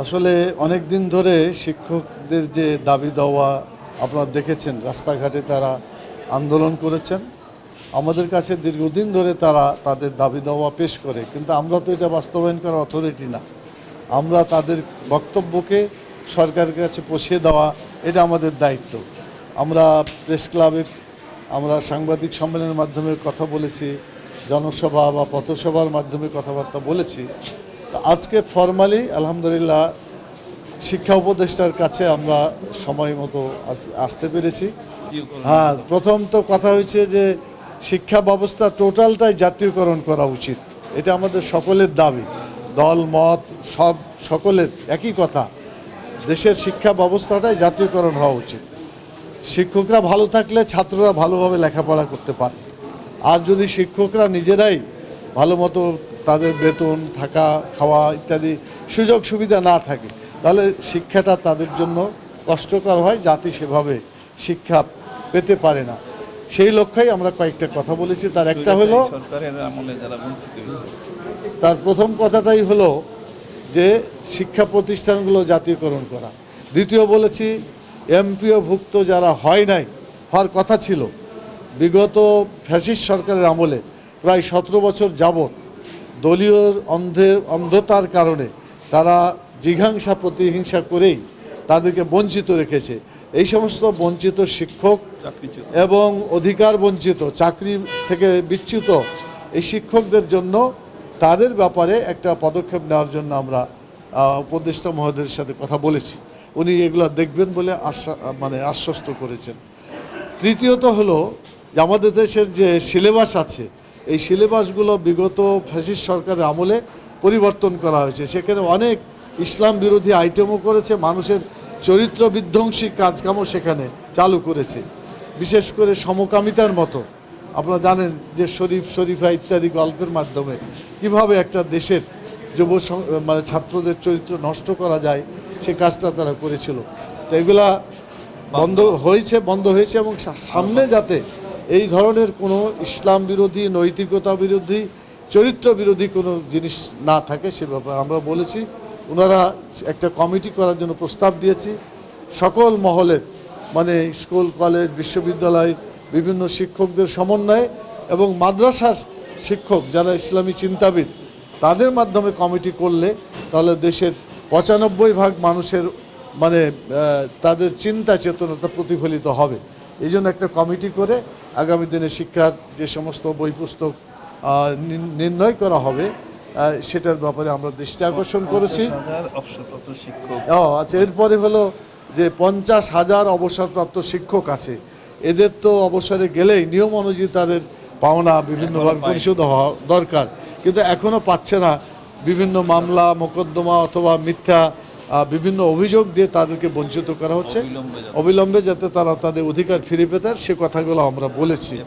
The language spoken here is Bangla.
আসলে অনেক দিন ধরে শিক্ষকদের যে দাবি দেওয়া আপনারা দেখেছেন, রাস্তাঘাটে তারা আন্দোলন করেছেন। আমাদের কাছে দীর্ঘদিন ধরে তারা তাদের দাবি দেওয়া পেশ করে, কিন্তু আমরা তো এটা বাস্তবায়ন করার অথরিটি না। আমরা তাদের বক্তব্যকে সরকারের কাছে পৌঁছে দেওয়া, এটা আমাদের দায়িত্ব। আমরা প্রেস ক্লাবে আমরা সাংবাদিক সম্মেলনের মাধ্যমে কথা বলেছি, জনসভা বা পথসভার মাধ্যমে কথাবার্তা বলেছি। আজকে ফর্মালি আলহামদুলিল্লাহ, শিক্ষা উপদেষ্টার কাছে আমরা সময় মতো আস- আসতে পেরেছি। হ্যাঁ প্রথম তো কথা হয়েছে যে শিক্ষা ব্যবস্থা টোটালটাই জাতীয়করণ করা উচিত। এটা আমাদের সকলের দাবি। দল, মত, সব সকলের একই কথা। দেশের শিক্ষা ব্যবস্থাটাই জাতীয়করণ হওয়া উচিত। শিক্ষকরা ভালো থাকলে ছাত্ররা ভালোভাবে লেখাপড়া করতে পারে। আর যদি শিক্ষকরা নিজেরাই ভালো মতো তাদের বেতন থাকা খাওয়া ইত্যাদি সুযোগ সুবিধা না থাকে তাহলে শিক্ষাটা তাদের জন্য কষ্টকর হয় জাতি সেভাবে শিক্ষা পেতে পারে না। সেই লক্ষ্যেই আমরা কয়েকটা কথা বলেছি। তার একটা হলো তার প্রথম কথাটাই হলো যে শিক্ষা প্রতিষ্ঠানগুলো জাতীয়করণ করা। দ্বিতীয় বলেছি এমপিও ভুক্ত যারা হয় নাই হওয়ার কথা ছিল বিগত ফ্যাসিস্ট সরকারের আমলে প্রায় সতেরো বছর যাবৎ দলীয় অন্ধে অন্ধতার কারণে তারা জিঘাংসা প্রতিহিংসা করেই তাদেরকে বঞ্চিত রেখেছে। এই সমস্ত বঞ্চিত শিক্ষক এবং অধিকার বঞ্চিত চাকরি থেকে বিচ্যুত এই শিক্ষকদের জন্য তাদের ব্যাপারে একটা পদক্ষেপ নেওয়ার জন্য আমরা উপদেষ্টা মহোদয়ের সাথে কথা বলেছি। উনি এগুলো দেখবেন বলে আশ্বা মানে আশ্বস্ত করেছেন। তৃতীয়ত হলো যে আমাদের দেশের যে সিলেবাস আছে এই সিলেবাসগুলো বিগত ফ্যাসিস্ট সরকারের আমলে পরিবর্তন করা হয়েছে। সেখানে অনেক ইসলাম বিরোধী আইটেমও করেছে, মানুষের চরিত্র বিধ্বংসী কাজকামও সেখানে চালু করেছে। বিশেষ করে সমকামিতার মতো। আপনারা জানেন যে শরীফ, শরীফা ইত্যাদি গল্পের মাধ্যমে কীভাবে একটা দেশের যুব মানে ছাত্রদের চরিত্র নষ্ট করা যায়, সে কাজটা তারা করেছিল। তো এগুলা বন্ধ হয়েছে বন্ধ হয়েছে এবং সামনে যাতে এই ধরনের কোনো ইসলাম বিরোধী, নৈতিকতা বিরোধী, চরিত্র বিরোধী কোনো জিনিস না থাকে সে ব্যাপারে আমরা বলেছি। ওনারা একটা কমিটি করার জন্য প্রস্তাব দিয়েছি। সকল মহলের মানে স্কুল, কলেজ, বিশ্ববিদ্যালয়, বিভিন্ন শিক্ষকদের সমন্বয়ে এবং মাদ্রাসার শিক্ষক যারা ইসলামী চিন্তাবিদ, তাদের মাধ্যমে কমিটি করলে তাহলে দেশের পঁচানব্বই ভাগ মানুষের মানে তাদের চিন্তা চেতনাটা প্রতিফলিত হবে। এই জন্য একটা কমিটি করে আগামী দিনে শিক্ষার যে সমস্ত বই পুস্তক নির্ণয় করা হবে সেটার ব্যাপারে আমরা দৃষ্টি আকর্ষণ করেছি। ও আচ্ছা এরপরে হলো যে পঞ্চাশ হাজার অবসরপ্রাপ্ত শিক্ষক আছে এদের তো অবসরে গেলেই নিয়ম অনুযায়ী তাদের পাওনা বিভিন্নভাবে। পরিশোধ হওয়া দরকার। কিন্তু এখনও পাচ্ছে না। বিভিন্ন মামলা মোকদ্দমা অথবা মিথ্যা বিভিন্ন অভিযোগ দিয়ে তাদেরকে বঞ্চিত করা হচ্ছে। অবিলম্বে যাতে- তারা তাদের অধিকার ফিরে পেতার সে কথাগুলো আমরা বলেছি।